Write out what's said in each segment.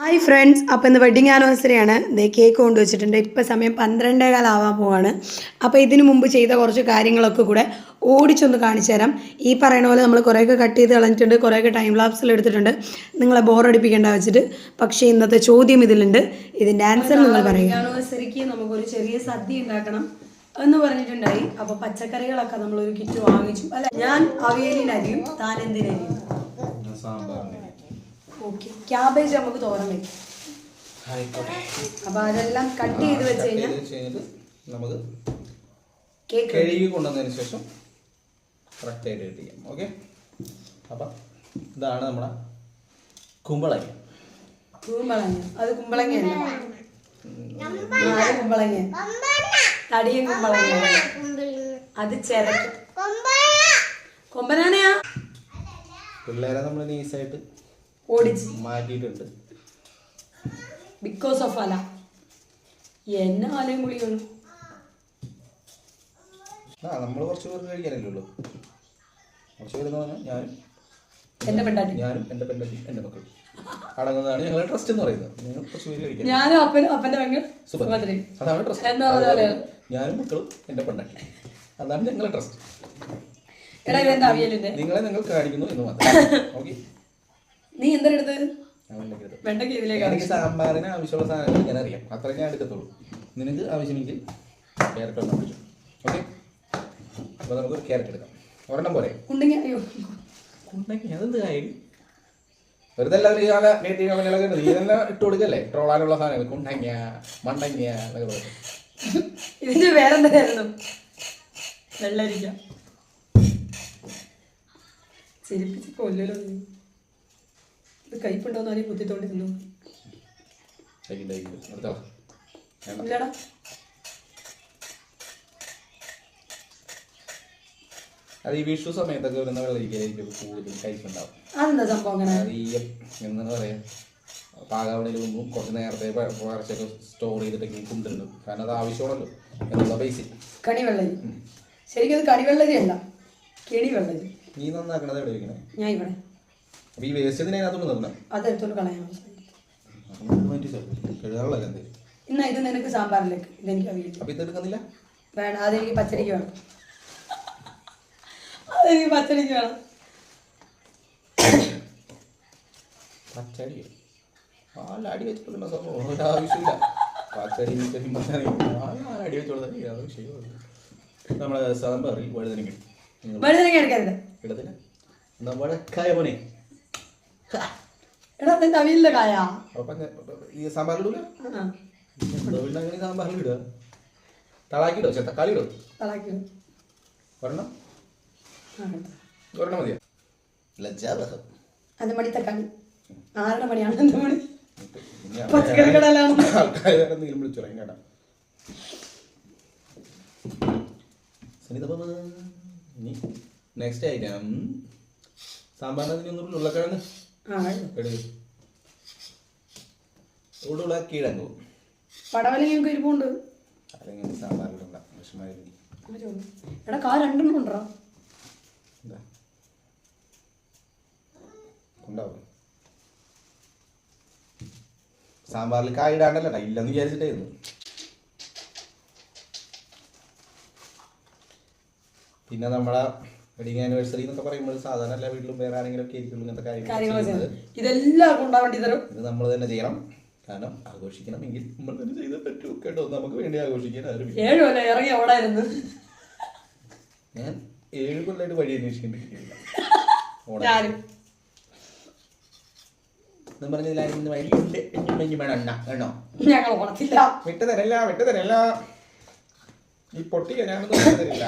Hi friends അപ്പോൾ ഇന്ന് wedding ആനിവേഴ്സറിയാണ് ഇതേ ദേ കേക്ക് കൊണ്ടുവച്ചിട്ടുണ്ട് ഇപ്പോൾ സമയം പന്ത്രണ്ടേ കാലാവാൻ പോവാണ്. അപ്പോൾ ഇതിനു മുമ്പ് ചെയ്ത കുറച്ച് കാര്യങ്ങളൊക്കെ കൂടെ ഓടിച്ചൊന്ന് കാണിച്ചു തരാം. ഈ പറയുന്ന പോലെ നമ്മൾ കുറേയൊക്കെ കട്ട് ചെയ്ത് കളഞ്ഞിട്ടുണ്ട്. കുറേയൊക്കെ ടൈം ലാപ്സിൽ എടുത്തിട്ടുണ്ട്. നിങ്ങളെ ബോറടിപ്പിക്കേണ്ട വെച്ചിട്ട്. പക്ഷേ ഇന്നത്തെ ചോദ്യം ഇതിലുണ്ട്. ഇതിന്റെ ആൻസർ നിങ്ങൾ പറയുക. ആനിവേഴ്സറിക്ക് നമുക്കൊരു ചെറിയ സദ്യ ഉണ്ടാക്കണം എന്ന് പറഞ്ഞിട്ടുണ്ടായി. അപ്പോൾ പച്ചക്കറികളൊക്കെ നമ്മളൊരു കിറ്റ് വാങ്ങിച്ചു. അല്ല ഞാൻ അവിയലിനരിയും താൻ എന്തിനരിയും? സാമ്പാറിന് ഓക്കെ ക്യാബേജ് നമുക്ക് തോരൻ വെക്കാം. അപ്പൊ അതെല്ലാം കട്ട് ചെയ്ത് വെച്ച് കഴിഞ്ഞാൽ നമുക്ക് കേക്ക് കഴുകി കൊണ്ടുവന്നതിന് ശേഷം കറക്റ്റായിട്ട് കട്ട് ചെയ്യാം. ഓക്കെ അപ്പം ഇതാണ് നമ്മുടെ കുമ്പളങ്ങ. കുമ്പളങ്ങ. അത് കുമ്പളങ്ങയല്ല? ആ, അത് കുമ്പളങ്ങ. തടിയും കുമ്പളങ്ങ. അത് ചിരക്ക്. കൊമ്പനാനയാ പിള്ളേരെ നമ്മൾ നൈസായിട്ട് ഓടിച്ച് മാറ്റിയിട്ടുണ്ട്. ബിക്കോസ് ഓഫ് അല. എന്നെ ആലയും കുളിയാണ് നമ്മൾ കുറച്ച് പേർക്ക് കഴിക്കാനല്ലേ ഉള്ളൂ. കുറച്ച് പേര് ഞാനും എന്റെ പെണ്ടാട്ടി ഞാനും എന്റെ പെണ്ണി എന്റെ മക്കൾ അടങ്ങുന്നതാണ് ഞങ്ങളുടെ ട്രസ്റ്റ് എന്ന് പറയുന്നത്. ഞാനും അപ്പനും അപ്പന്റെ സുഭദ്ര. അതാണ് ട്രസ്റ്റ് ഞാനും മക്കളും എന്റെ പെണ്ണാട്ടി അതാണ് ഞങ്ങളുടെ ട്രസ്റ്റ് നിങ്ങളെ നിങ്ങൾ കാണിക്കുന്നു എന്ന് മാത്രം. ഓക്കെ? നീ എന്തെടുത്ത്? വെണ്ടയ്ക്ക് ഇതിലേക്ക് എനിക്ക് സാമ്പാറിന് ആവശ്യമുള്ള സാധനങ്ങൾ ഞാൻ അറിയാം. അത്ര ഞാൻ എടുക്കത്തുള്ളൂ. നിനക്ക് ആവശ്യമെങ്കിൽ ക്യാരറ്റ് ഒന്നും പിടിച്ചു ഓക്കെ? അപ്പോൾ നമുക്ക് ക്യാരറ്റ് എടുക്കാം. ഒരെണ്ണം പോരെ? അതെന്ത് കാര്യം? വെറുതെ കമ്പനികളൊക്കെ ഉണ്ട് നീ ഇതെല്ലാം ഇട്ട് കൊടുക്കല്ലേ? ട്രോളാനുള്ള സാധനങ്ങൾ കുണ്ടങ്ങ മണ്ടങ്ങ എന്നൊക്കെ പറയും. ഇതിന്റെ വേറെന്തായിരുന്നു? വെള്ളരിക്ക. ചിരിപ്പിച്ച് കൊല്ലലോ ഇത് കയ്പുണ്ടോന്ന് ആരെയും കുത്തിത്തോണ്ടി തിന്നു ഇല്ലടാ. അത് ഈ വിഷു സമയത്തൊക്കെ വരുന്ന വെള്ളരിക്കായിരിക്കും കൂടുതൽ കയ്പുണ്ടാവും. അതെന്താ സംഭവം അങ്ങനെ? ഈ എന്താണ് പറയാ? പാകാവണിയിൽ മുമ്പും കുറച്ച് നേരത്തെ കുറച്ചൊക്കെ സ്റ്റോർ ചെയ്തിട്ടൊക്കെ കൊണ്ടുവരുന്നു കാരണം അത് ആവശ്യമാണല്ലോ. എന്നുള്ള ബേസിക് കണിവെള്ളരി. ശരിക്കും അത് കണിവെള്ളരി അല്ല കെണിവെള്ളരി. നീ നന്നാക്കണത് എവിടെ വെക്കണേ ഞാൻ ഇവിടെ. ഈ വേസ്റ്റ് അതെടുത്തോണ്ട് കഴുകാനുള്ള എന്തേ ഇന്നാ ഇത് നിനക്ക് സാമ്പാറിലേക്ക്. ഇതെനിക്ക് അപ്പൊ വേണം അതെനിക്ക് പച്ചടിക്ക് വേണം. അതെനിക്ക് പച്ചടിക്ക് വേണം. പച്ചടി പാല അടി വെച്ച് കൊടുക്കുന്ന സംഭവം. ഒരാവശ്യമില്ല പച്ചടി മിച്ചടി പാല അടി വെച്ച് കൊടുത്താൽ അത് വിഷയമാണ് നമ്മളെ സാമ്പാറിൽ വഴുതനങ്ങ വഴുതനങ്ങ എടുക്കരുത്. ഇടത്തില്ല. എന്നാ വഴക്കായ പോനെ എടാ നിന്റെ അവിയലിന്റെ കായ. അപ്പൊ ഈ പിന്നെ അങ്ങനെ സാമ്പാറിൽ ഇടുക. തളാക്കിയിടോ ചെ തക്കാളി ഇടോ. തളാക്കി. ഒരെണ്ണം? ആ ഒരെണ്ണം മതിയോ? ലജ്ജാവഹം അത് മണി തക്കാളി. ആരുടെ മണിയാണ് എന്റെ മണി പച്ചക്കറി കടയിലാണ്. ആൾക്കാർ വേറെ എന്തെങ്കിലും വിളിച്ചു തുടങ്ങി കേട്ടാ. ഇനി നെക്സ്റ്റ് ഐറ്റം സാമ്പാറിന് ഒന്നും ഉരുളക്കിഴങ്ങ്. ഇരിപ്പുണ്ട്. അല്ലെങ്കിൽ സാമ്പാറിലുണ്ട വിഷമായിരുന്നു. എടാ കാ രണ്ടെണ്ണം ഉണ്ടോ എന്താ? ഉണ്ടാവും സാമ്പാറിൽ കായ ഇടാണ്ടല്ലോ ഇല്ലെന്ന് വിചാരിച്ചിട്ടായിരുന്നു പിന്നെ നമ്മളെ വെഡിങ് ആനിവേഴ്സറി എന്നൊക്കെ പറയുമ്പോൾ സാധാരണ എല്ലാ വീട്ടിലും വേറെ ആരെങ്കിലും ഒക്കെ ആയിരിക്കും ഇങ്ങനത്തെ കാര്യങ്ങൾ ഇതെല്ലാം ചെയ്യുന്നത്. ഇതെല്ലാവർക്കും ഉണ്ടാവേണ്ടി തരും. ഇത് നമ്മൾ തന്നെ ചെയ്യണം. കാരണം ആഘോഷിക്കണമെങ്കിൽ നമ്മൾ തന്നെ ചെയ്തേ പറ്റൂ. കേട്ടോ നമുക്ക് വേണ്ടി ആഘോഷിക്കാൻ ആരും ഇല്ല. ഏഴു ഇറങ്ങി ഓടായിരുന്നു ഞാൻ ഏഴ് കൊല്ലമായിട്ട് വഴി അന്വേഷിക്കേണ്ടിരിക്കില്ല ഞാനും. പറഞ്ഞതിലായിരുന്നു വഴിയുണ്ട് എനിക്ക് വേണം. എണ്ണ എണ്ണോ ഞങ്ങൾ ഓണത്തില്ല. വിട്ടു തരല്ല വിട്ടു തരല്ല. ഈ പൊട്ടിയ ഞാനൊന്നും വിട്ടു തരില്ല.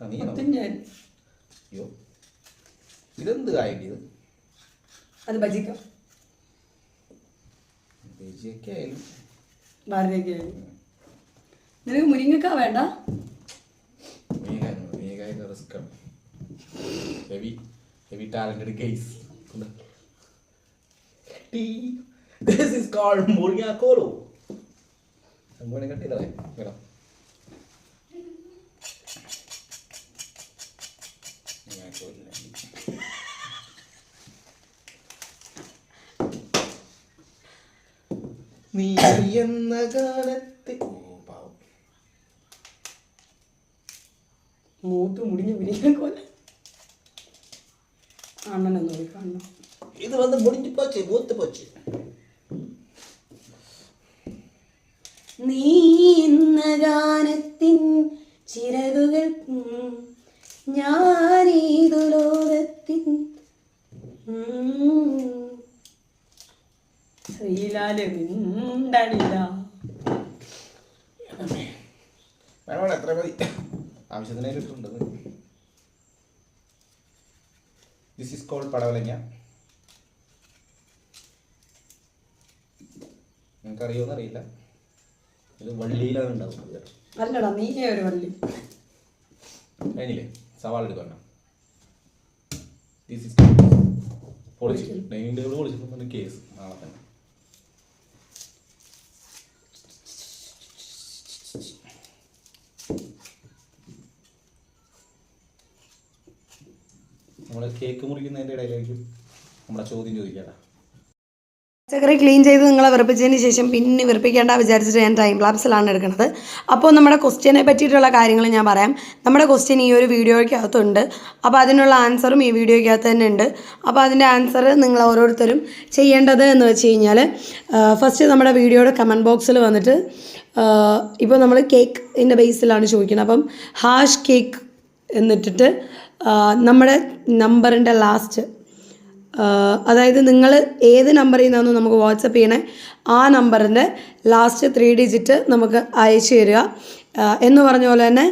അയ്യോ. ഇതെന്ത് ഇത്? അത് ഭജിക്കാം ബജിയൊക്കെ ആയാലും. ഭാരതയ്ക്ക് നിനക്ക് മുരിങ്ങക്ക വേണ്ട? റിസ്ക് ആണ് heavy heavy talented guys. This is cold സംഭവം കട്ടിയതല്ലേ കേട്ടോ. നീ എന്ന പാവം. മൂത്ത് മുടിഞ്ഞു പിരിഞ്ഞ പോലെ. പോയി കാണണം ഇത് വന്ന് മുടിഞ്ഞു പോച്ച് മൂത്ത് പോച്ച്. നീ എന്ന ഗാനത്തിൻ ചിറകുകൾക്കും ഞാനേതു ലോകത്തിൻ ശ്രീലാൽ മിണ്ടണില്ല. എത്ര മതി? ദിസ് ഈസ് കോൾഡ് പടവലങ്ങ നിങ്ങൾക്ക് അറിയുമെന്ന് അറിയില്ല ഇത് വള്ളിയിലാണ് ഉണ്ടാവും അല്ലടാ നീ ഒരു വള്ളി. കഴിഞ്ഞില്ലേ? സവാള പൊളിച്ചു ഡൈനിങ് ടേബിൾ പൊളിച്ചിട്ടുണ്ട്. കേസ് നാളെ തന്നെ. നമ്മൾ കേക്ക് മുറിക്കുന്നതിന്റെ ഇടയിലായിരിക്കും നമ്മളെ ചോദ്യം ചോദിക്കാട്ടാ പച്ചക്കറി ക്ലീൻ ചെയ്ത് നിങ്ങളെ വിറപ്പിച്ചതിന് ശേഷം പിന്നെ വിറപ്പിക്കേണ്ട വിചാരിച്ചിട്ട് ഞാൻ ടൈം ലാപ്സിലാണ് എടുക്കുന്നത് അപ്പോൾ നമ്മുടെ ക്വസ്റ്റ്യനെ പറ്റിയിട്ടുള്ള കാര്യങ്ങൾ ഞാൻ പറയാം. നമ്മുടെ ക്വസ്റ്റ്യൻ ഈ ഒരു വീഡിയോയ്ക്കകത്തുണ്ട്. അപ്പോൾ അതിനുള്ള ആൻസറും ഈ വീഡിയോയ്ക്കകത്ത് തന്നെ ഉണ്ട്. അപ്പോൾ അതിന്റെ ആൻസർ നിങ്ങൾ ഓരോരുത്തരും ചെയ്യേണ്ടത് എന്ന് വെച്ച് കഴിഞ്ഞാൽ ഫസ്റ്റ് നമ്മുടെ വീഡിയോയുടെ കമന്റ് ബോക്സിൽ വന്നിട്ട് ഇപ്പോൾ നമ്മൾ കേക്കിന്റെ ബേസിലാണ് ചോദിക്കുന്നത്. അപ്പം ഹാഷ് കേക്ക് എന്നിട്ടിട്ട് നമ്മുടെ നമ്പറിന്റെ ലാസ്റ്റ് അതായത് നിങ്ങൾ ഏത് നമ്പറിൽ നിന്നാണോ നമുക്ക് വാട്സപ്പ് ചെയ്യണേ ആ നമ്പറിന്റെ ലാസ്റ്റ് ത്രീ ഡിജിറ്റ് നമുക്ക് അയച്ചു തരിക. എന്ന് പറഞ്ഞ പോലെ തന്നെ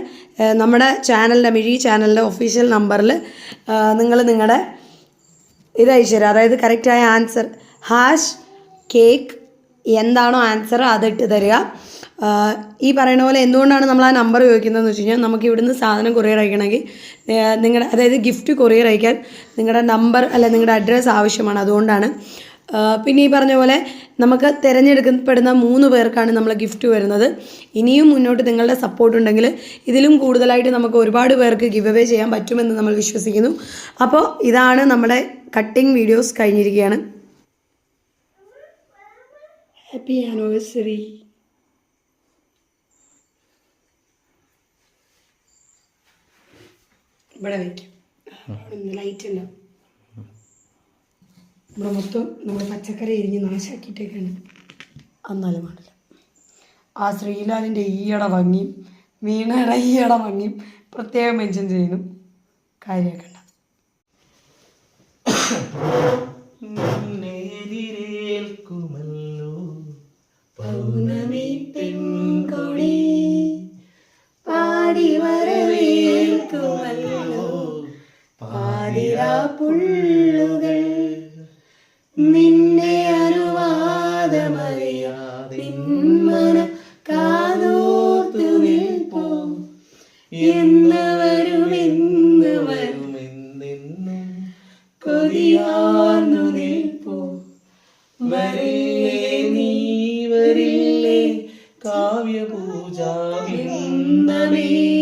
നമ്മുടെ ചാനലിന്റെ മിഴി ചാനലിന്റെ ഒഫീഷ്യൽ നമ്പറിൽ നിങ്ങൾ നിങ്ങളുടെ ഇത് അയച്ചു തരിക. അതായത് കറക്റ്റായ ആൻസർ ഹാഷ് കേക്ക് എന്താണോ ആൻസർ അതിട്ട് തരിക. ഈ പറയുന്ന പോലെ എന്തുകൊണ്ടാണ് നമ്മൾ ആ നമ്പർ ചോദിക്കുന്നതെന്ന് വെച്ച് കഴിഞ്ഞാൽ നമുക്ക് ഇവിടുന്ന് സാധനം കൊറിയർ അയക്കണമെങ്കിൽ നിങ്ങളുടെ അതായത് ഗിഫ്റ്റ് കൊറിയർ അയക്കാൻ നിങ്ങളുടെ നമ്പർ അല്ല നിങ്ങളുടെ അഡ്രസ്സ് ആവശ്യമാണ്. അതുകൊണ്ടാണ് പിന്നെ ഈ പറഞ്ഞ പോലെ നമുക്ക് തിരഞ്ഞെടുക്കപ്പെടുന്ന മൂന്ന് പേർക്കാണ് നമ്മൾ ഗിഫ്റ്റ് വരുന്നത്. ഇനിയും മുന്നോട്ട് നിങ്ങളുടെ സപ്പോർട്ട് ഉണ്ടെങ്കിൽ ഇതിലും കൂടുതലായിട്ട് നമുക്ക് ഒരുപാട് പേർക്ക് ഗിവ് അവേ ചെയ്യാൻ പറ്റുമെന്ന് നമ്മൾ വിശ്വസിക്കുന്നു. അപ്പോൾ ഇതാണ് നമ്മുടെ കട്ടിങ് വീഡിയോസ് കഴിഞ്ഞിരിക്കുകയാണ്. ഹാപ്പി ആനിവേഴ്സറി ഇവിടെ വയ്ക്കാം ലൈറ്റ് ഉണ്ടാവും. ഇവിടെ മൊത്തം നമ്മൾ പച്ചക്കറി എരിഞ്ഞ് നാശാക്കിയിട്ടേക്കാണ്. എന്നാലും പാടില്ല ആ ശ്രീലാലിന്റെ ഈയട ഭംഗിയും വീണയുടെ ഈയട ഭംഗിയും പ്രത്യേകം മെൻഷൻ ചെയ്യുന്നു. കാര്യമാക്കണ്ട പൗർണമി പെൺകൊടി പാതിരാ പുള്ളുകൾ നിന്നെ അനുവാദമറിയാതെ നിന്മന കാതോർത്തു നിൽപ്പോ. എന്ന് വരുമെന്ന് എന്ന് കൊതിയാന്നു നിൽപ്പോ. വരില്ലേ നീ വരില്ലേ കാവ്യപൂജാബിന്ദമേ നിലാവായി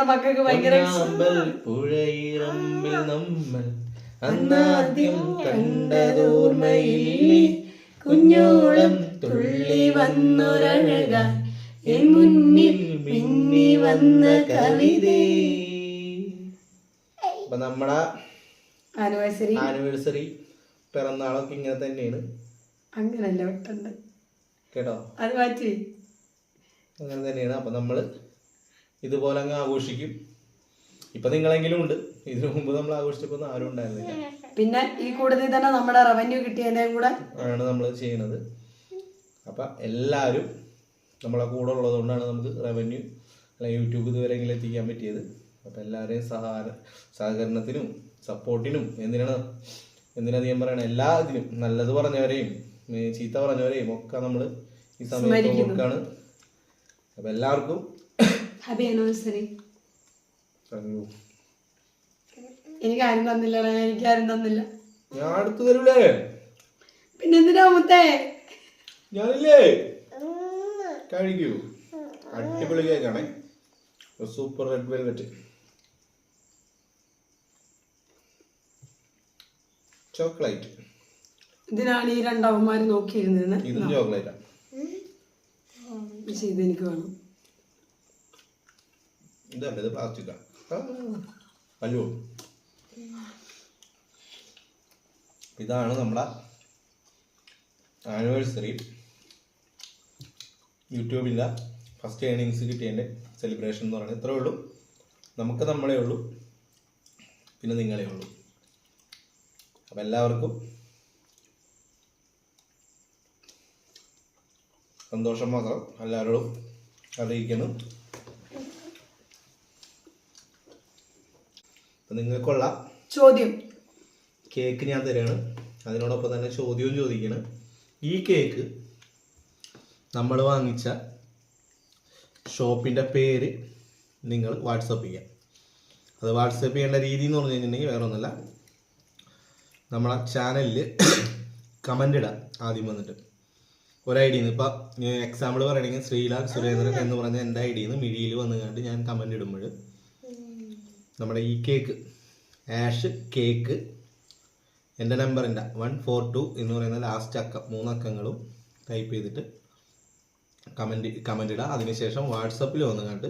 നമ്മുടെ മക്കൾക്ക് ഭയങ്കര പുഴയിറമ്പിൽ നമ്മൾ അന്നാദ്യം കണ്ടതോർമ്മയില്ലേ? കുഞ്ഞോളം തുള്ളി വന്നൊരഴക എൻ മുന്നിൽ മിന്നി വന്ന കവിതേ. അപ്പൊ നമ്മുടെ ആനിവേഴ്സറി. ആനിവേഴ്സറി പിറന്നാളൊക്കെ ഇങ്ങനെ തന്നെയാണ്. അങ്ങനല്ല വെട്ടുണ്ട് കേട്ടോ? അത് മാറ്റി. അങ്ങനെ തന്നെയാണ്. അപ്പൊ നമ്മൾ ഇതുപോലെ അങ്ങ് ആഘോഷിക്കും. ഇപ്പൊ നിങ്ങളെങ്കിലും ഉണ്ട്. ഇതിനു മുമ്പ് നമ്മൾ ആഘോഷിച്ചപ്പോൾ ആരും ഉണ്ടായിരുന്നില്ല. പിന്നെ ഈ കൂടുതൽ തന്നെ നമ്മുടെ റവന്യൂ കിട്ടിയതിന്റെ കൂടെ ആണ് നമ്മൾ ചെയ്യുന്നത്. അപ്പൊ എല്ലാവരും നമ്മളെ കൂടെ ഉള്ളതുകൊണ്ടാണ് നമുക്ക് റവന്യൂ അല്ലെങ്കിൽ യൂട്യൂബ് ഇതുവരെയെങ്കിലും എത്തിക്കാൻ പറ്റിയത്. അപ്പൊ എല്ലാവരെയും സഹാര സഹകരണത്തിനും സപ്പോർട്ടിനും എന്തിനാണ് എന്തിനാ നിയം പറയണ? എല്ലാ ഇതിനും നല്ലത് പറഞ്ഞവരെയും ചീത്ത പറഞ്ഞവരെയും ഒക്കെ നമ്മൾ ഈ സമയത്ത് കൊടുക്കാണ് അപ്പൊ എല്ലാവർക്കും ഹാപ്പി ആനിവേഴ്സറി എനിക്ക് ആരും തന്നില്ല എനിക്ക് ആരും തന്നില്ല. ഞാൻ അടുത്ത് തരൂലേ പിന്നെ എന്തിനാ മുത്തേ? ഞാനില്ലേ? കഴിക്കൂ. അടിപൊളി കേക്കാണേ. Super red velvet. ചോക്ലേറ്റ്. ഇതിനാണ് ഈ രണ്ടവന്മാർ നോക്കിയിരുന്നത്. ഇത് ചോക്ലേറ്റാണ് പക്ഷെ ഇതെനിക്ക് വേണം. ഇതല്ല ഇത് പ്ലാസ്റ്റിക്കാണ് പല്ലു ഇതാണ് നമ്മുടെ ആനിവേഴ്സറി യൂട്യൂബില്ല ഫസ്റ്റ് ഏണിങ്സ് കിട്ടിയതിന്റെ സെലിബ്രേഷൻ എന്ന് പറയുന്നത്. ഇത്രേ ഉള്ളൂ. നമുക്ക് നമ്മളേ ഉള്ളൂ. പിന്നെ നിങ്ങളേ ഉള്ളൂ. അപ്പം എല്ലാവർക്കും സന്തോഷം മാത്രം. എല്ലാവരോടും അറിയിക്കുന്നു. നിങ്ങൾക്കുള്ള ചോദ്യം. കേക്ക് ഞാൻ തരാണ്. അതിനോടൊപ്പം തന്നെ ചോദ്യവും ചോദിക്കണം. ഈ കേക്ക് നമ്മൾ വാങ്ങിച്ച ഷോപ്പിന്റെ പേര് നിങ്ങൾ വാട്സപ്പ് ചെയ്യാം. അത് വാട്സപ്പ് ചെയ്യേണ്ട രീതി എന്ന് പറഞ്ഞു കഴിഞ്ഞിട്ടുണ്ടെങ്കിൽ വേറെ ഒന്നുമല്ല നമ്മളെ ചാനലിൽ കമന്റ് ഇടാം ആദ്യം വന്നിട്ട്. ഒരു ഐ ഡിന്ന് ഇപ്പം എക്സാമ്പിൾ പറയണമെങ്കിൽ ശ്രീലാൽ സുരേന്ദ്രൻ എന്ന് പറഞ്ഞ എന്റെ ഐ ഡിന്ന് മിഴിയിൽ വന്നു കണ്ട് ഞാൻ കമന്റ് ഇടുമ്പോൾ നമ്മുടെ ഈ കേക്ക് ആഷ് കേക്ക് എന്റെ നമ്പറിന്റെ വൺ ഫോർ ടു എന്ന് പറയുന്ന ലാസ്റ്റ് അക്കം മൂന്നക്കങ്ങളും ടൈപ്പ് ചെയ്തിട്ട് കമന്റ് കമന്റ് ഇടുക അതിനുശേഷം വാട്സപ്പിൽ വന്ന് കണ്ട്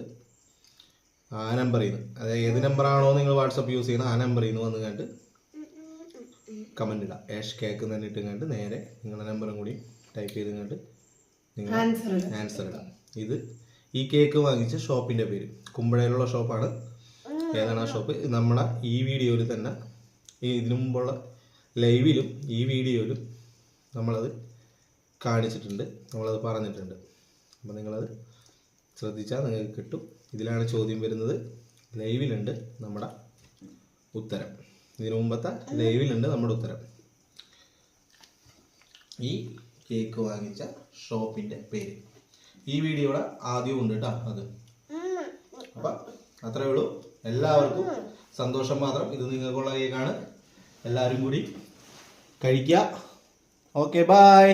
ആ നമ്പറിൽ നിന്ന് അതായത് ഏത് നമ്പറാണോ നിങ്ങൾ വാട്സപ്പ് യൂസ് ചെയ്യുന്നത് ആ നമ്പറിൽ നിന്ന് വന്ന് കണ്ട് കമന്റ് ഇടുക ആഷ് കേക്ക് തന്നെ ഇട്ട് കണ്ട് നേരെ നിങ്ങളുടെ നമ്പറും കൂടി ടൈപ്പ് ചെയ്ത് കണ്ട് നിങ്ങൾ ആൻസർ ആൻസർ ഇടാം. ഇത് ഈ കേക്ക് വാങ്ങിച്ച ഷോപ്പിന്റെ പേര്. കുമ്പഴയിലുള്ള ഷോപ്പാണ് ഏതാണ് ആ ഷോപ്പ് നമ്മളെ ഈ വീഡിയോയിൽ തന്നെ ഈ ഇതിനു മുമ്പുള്ള ലൈവിലും ഈ വീഡിയോയിലും നമ്മളത് കാണിച്ചിട്ടുണ്ട്. നമ്മളത് പറഞ്ഞിട്ടുണ്ട്. അപ്പോൾ നിങ്ങളത് ശ്രദ്ധിച്ചാൽ നിങ്ങൾക്ക് കിട്ടും. ഇതിലാണ് ചോദ്യം വരുന്നത്. ലൈവിലുണ്ട് നമ്മുടെ ഉത്തരം. ഇതിനു മുമ്പത്തെ ലൈവിലുണ്ട് നമ്മുടെ ഉത്തരം. ഈ കേക്ക് വാങ്ങിച്ച ഷോപ്പിന്റെ പേര്. ഈ വീഡിയോയുടെ ആദ്യവും ഉണ്ട് കേട്ടോ അത്. അപ്പം അത്രേ ഉള്ളൂ. എല്ലാവർക്കും സന്തോഷം മാത്രം. ഇത് നിങ്ങൾക്കുള്ള കേക്കാണ്. എല്ലാവരും കൂടി കഴിക്കുക. Okay bye